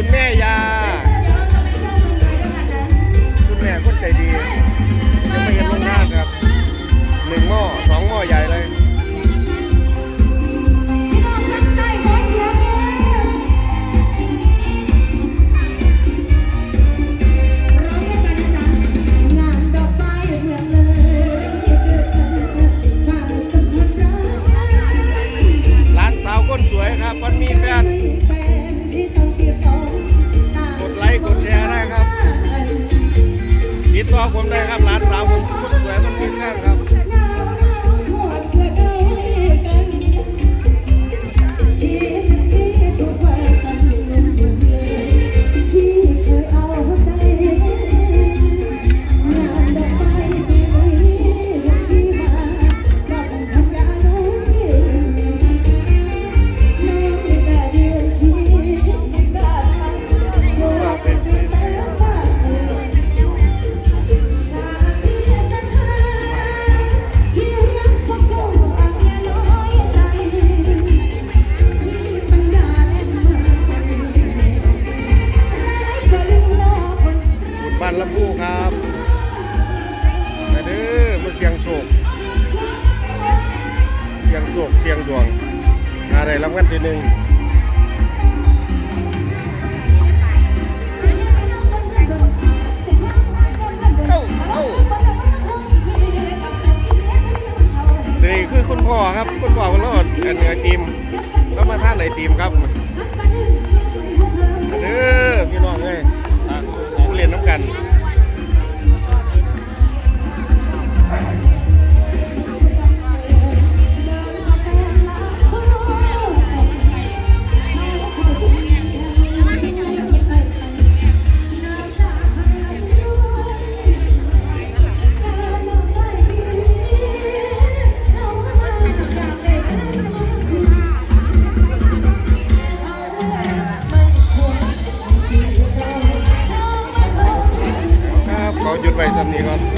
คุณแม่ยา from there. านลำพูครับแต่เด้อมาเสียงโศกเสียงโศกเสียงดวงอะไรรางวันที่หนึ่งนี่คือคุณพ่อครับ คุณพ่อคุณรอดเป็นไอติมแล้วมาท่านไอติมครับ ไปสำนี้ก่อ